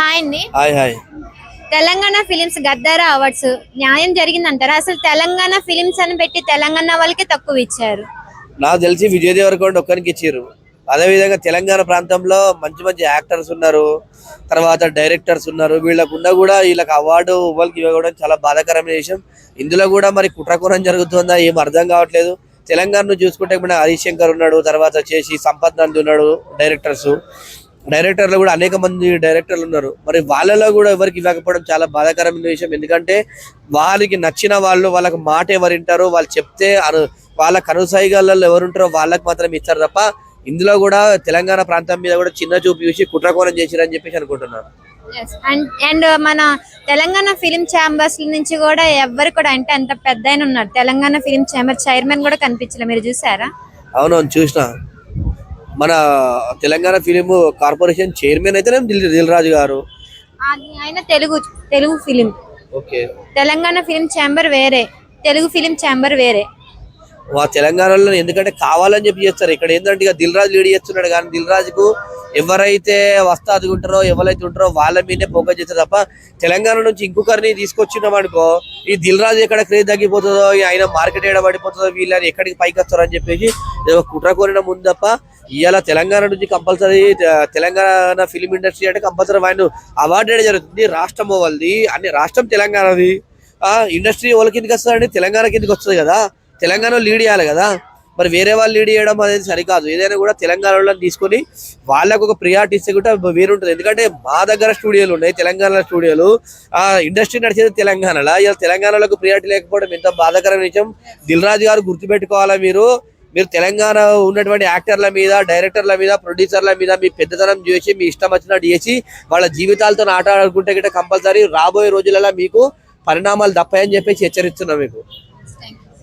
Hi అండి. Hi hi. Telangana films గద్దారా awards. న్యాయం జరిగిందంటారా? అసలు తెలంగాణ ఫిలిమ్స్ అని పెట్టి తెలంగాణ వాళ్ళకి తక్కువ ఇచ్చారు. నాకు తెలిసి విజయ్ దేవరకొండ ఒక్కరికి ఇచ్చారు అదేవిధంగా తెలంగాణ ప్రాంతంలో మంచి మంచి యాక్టర్స్ ఉన్నారు. తర్వాత డైరెక్టర్స్ ఉన్నారు. వీళ్ళకున్నా కూడా వీళ్ళకి అవార్డు వాళ్ళకి ఇవ్వడం చాలా బాధాకరమైన విషయం. ఇందులో కూడా మరి కుట్రకోణం జరుగుతుందా? ఏం అర్థం కావట్లేదు. తెలంగాణను చూసుకుంటే ఇప్పుడు హరీష్ శంకర్ ఉన్నాడు తర్వాత వచ్చేసి సంపత్ నంద్ ఉన్నాడు డైరెక్టర్స్. డైరెక్టర్లు కూడా అనేక మంది డైరెక్టర్లు ఉన్నారు. మరి వాళ్ళలో కూడా ఎవరికి ఇవ్వకపోవడం చాలా బాధాకరమైన విషయం. ఎందుకంటే వాళ్ళకి నచ్చిన వాళ్ళు వాళ్ళకి మాట ఎవరు వింటారో వాళ్ళు చెప్తే అను వాళ్ళ కనుసైగలలో ఎవరు ఉంటారో వాళ్ళకి మాత్రం ఇస్తారు తప్ప ఇందులో కూడా తెలంగాణ ప్రాంతం మీద కూడా చిన్న చూపు చూసి కుట్రకోణం చేసిరని చెప్పేసి అనుకుంటున్నాను. అండ్ అండ్ మన తెలంగాణ ఫిలిం ఛాంబర్స్ నుంచి కూడా ఎవరు కూడా అంటే అంత పెద్ద ఉన్నారు. తెలంగాణ ఫిలిం ఛాంబర్ చైర్మన్ కూడా కనిపించలే. మీరు చూసారా? అవునవును చూసిన. మన తెలంగాణ ఫిలిం కార్పొరేషన్ చైర్మన్ అయితేనే దిల్ రాజు గారు. ఆయన Telugu Telugu film okay. Telangana film chamber వేరే తెలుగు ఫిలిం ఛాంబర్ వేరే. మా తెలంగాణలో ఎందుకంటే కావాలని చెప్పి చేస్తారు. ఇక్కడ ఏంటంటే ఇక దిల్ రాజు లీడ్ చేస్తున్నాడు. కానీ దిల్ రాజుకు ఎవరైతే వస్తాది ఉంటారో ఎవరైతే ఉంటారో వాళ్ళ మీదే ఫోకస్ చేస్తారు తప్ప తెలంగాణ నుంచి ఇంకొకరిని తీసుకొచ్చినాం అనుకో ఈ దిల్ రాజు ఎక్కడ క్రేజ్ తగ్గిపోతుందో ఆయన మార్కెట్ ఏడ పడిపోతుందో వీళ్ళని ఎక్కడికి పైకి వస్తారో అని చెప్పేసి ఏదో కుట్ర కోరిన ముందు తప్ప ఇవాళ తెలంగాణ నుంచి కంపల్సరీ తెలంగాణ ఫిలిం ఇండస్ట్రీ అంటే కంపల్సరీ ఆయన అవార్డు అనేది జరుగుతుంది. రాష్ట్రం వాళ్ళది అన్ని రాష్ట్రం తెలంగాణది. ఆ ఇండస్ట్రీ వాళ్ళ కిందకి వస్తుందండి తెలంగాణ కిందకి వస్తుంది కదా. తెలంగాణ లీడ్ చేయాలి కదా. మరి వేరే వాళ్ళు లీడ్ చేయడం అనేది సరికాదు. ఏదైనా కూడా తెలంగాణలో తీసుకొని వాళ్ళకు ఒక ప్రియారిటీ ఇస్తే కూడా వేరుంటుంది ఎందుకంటే మా దగ్గర స్టూడియోలు ఉన్నాయి తెలంగాణ స్టూడియోలు ఆ ఇండస్ట్రీ నడిచేది తెలంగాణలో. ఇలా తెలంగాణలో ప్రియారిటీ లేకపోవడం ఎంత బాధాకరమైన విషయం. దిల్ రాజు గారు గుర్తుపెట్టుకోవాలా మీరు? మీరు తెలంగాణ ఉన్నటువంటి యాక్టర్ల మీద డైరెక్టర్ల మీద ప్రొడ్యూసర్ల మీద మీ పెద్దతనం చేసి మీ ఇష్టం వచ్చినట్టు చేసి వాళ్ళ జీవితాలతో ఆట ఆడుకుంటే గిట్ట కంపల్సరీ రాబోయే రోజులలో మీకు పరిణామాలు తప్పాయని చెప్పేసి హెచ్చరిస్తున్నాం మీకు.